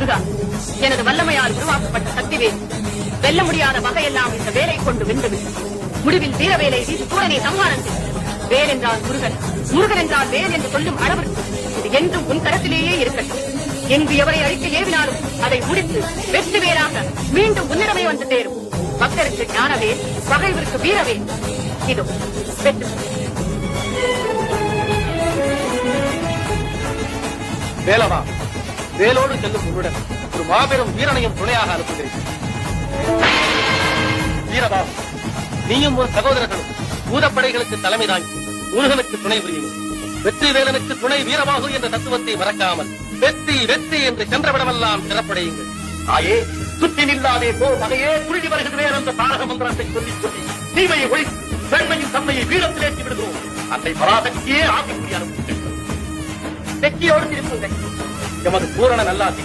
முருகா எனது வல்லமையால் உருவாக்கப்பட்ட சக்திவேல் வெல்ல முடியாத வகையெல்லாம் இந்த வேலை கொண்டு வென்றது. முடிவில் வீரவேலை வீசி சூழனை சம்மானம் செய்தது. வேல் என்றால் முருகன் முருகன் என்றால் வேல் என்று சொல்லும் அளவிற்கு இது என்றும் உன் தரத்திலேயே இருக்கட்டும். எங்கு எவரை அழிக்க ஏவினாலும் அதை முடித்து வெற்றி வேலாக மீண்டும் உன்னிடமே வந்து தேரும் பக்தருக்கு ஞானவேல் பகைவருக்கு வீரவேல். இதோ வெற்றி. வேலவா வேலோடு செல்லும் உன்னுடன் ஒரு மாபெரும் வீரனையும் துணையாக அனுப்புகிறேன். வீரபா நீயும் ஒரு சகோதரர்களும் பூதப்படைகளுக்கு தலைமை தாங்கி முருகனுக்கு துணை புரியும். வெற்றி வேலனுக்கு துணை வீரபாகு என்ற தத்துவத்தை மறக்காமல் வெற்றி வெற்றி என்று சென்றவிடமெல்லாம் சிறப்படையுங்கள். தாயே சுற்றி நில்லாதே போ வகையே குருதி வருகிறேன் என்ற தாரக மந்திரத்தை சொல்லி சொல்லி தீமையை ஒழி பெண்மையின் தன்மையை வீரத்திலேற்றி விடுகிறோம். அன்னை பராசக்தியே ஆசைக்குரிய அனுப்புகிறேன் வெற்றியோடு திரும்புங்கள். எமது பூரண நல்லாசி.